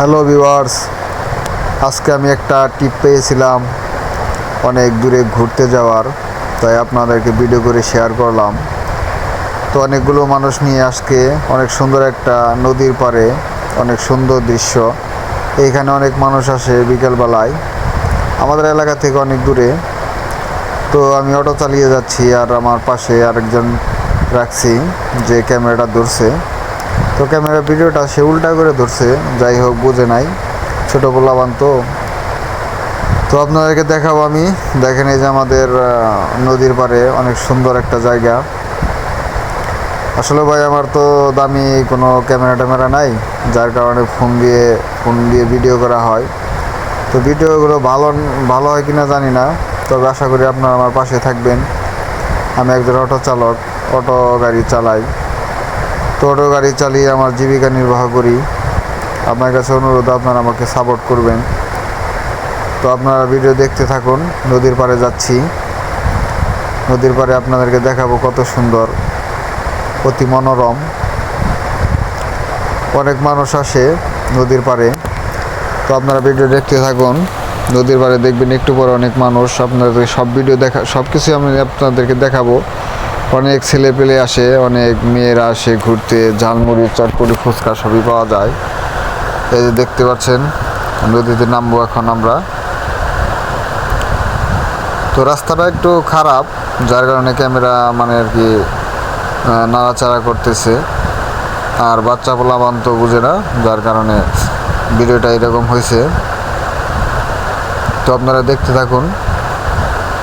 Hello viewers আজকে আমি একটা টিপ পেয়েছিলাম অনেক দূরে ঘুরতে যাওয়ার, তাই আপনাদেরকে ভিডিও করে শেয়ার করলাম। তো অনেকগুলো মানুষ নিয়ে আজকে অনেক সুন্দর একটা নদীর পাড়ে অনেক সুন্দর দৃশ্য। এইখানে অনেক মানুষ আসে বিকেলবেলায়। আমাদের এলাকা থেকে অনেক দূরে। তো আমি অটো চালিয়ে যাচ্ছি আর আমার পাশে আরেকজন রাখছি যে ক্যামেরাটা ধরছে। তো ক্যামেরা ভিডিওটা সে উল্টা করে ধরছে, যাই হোক, বুঝে নাই। ছোটো পোলাবান তো। তো আপনাদেরকে দেখাবো আমি। দেখেন এই যে আমাদের নদীর পাড়ে অনেক সুন্দর একটা জায়গা। আসলে ভাই, আমার তো দামি কোনো ক্যামেরা ট্যামেরা নাই, যার কারণে ফোন দিয়ে ফোন দিয়ে ভিডিও করা হয়। তো ভিডিওগুলো ভালো ভালো হয় কিনা জানি না, তবে আশা করি আপনারা আমার পাশে থাকবেন। আমি একজন অটো চালক, অটো গাড়ি চালাই। অটো গাড়ি চালিয়ে আমার জীবিকা নির্বাহ করি। আপনার কাছে অনুরোধ, আপনারা আমাকে সাপোর্ট করবেন। তো আপনারা ভিডিও দেখতে থাকুন, নদীর পাড়ে যাচ্ছি। নদীর পাড়ে আপনাদেরকে দেখাবো কত সুন্দর, অতি মনোরম। অনেক মানুষ আসে নদীর পাড়ে। তো আপনারা ভিডিও দেখতে থাকুন, নদীর পাড়ে দেখবেন একটু পরে অনেক মানুষ। আপনাদের সব ভিডিও দেখা সব কিছু আমি আপনাদেরকে দেখাবো। অনেক ছেলে পেলে আসে, অনেক মেয়েরা আসে ঘুরতে, ঝালমুড়ি, চটপটি, ফুচকা সবই পাওয়া যায়। এই যে দেখতে পাচ্ছেন, নদীতে নামবো এখন আমরা। তো রাস্তাটা একটু খারাপ, যার কারণে ক্যামেরা মানে আর কি নাড়াচাড়া করতেছে। আর বাচ্চা পোলাবান তো বুঝে না, যার কারণে ভিডিওটা এরকম হয়েছে। তো আপনারা দেখতে থাকুন,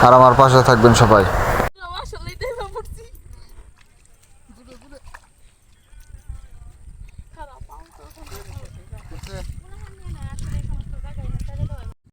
আর আমার পাশে থাকবেন সবাই।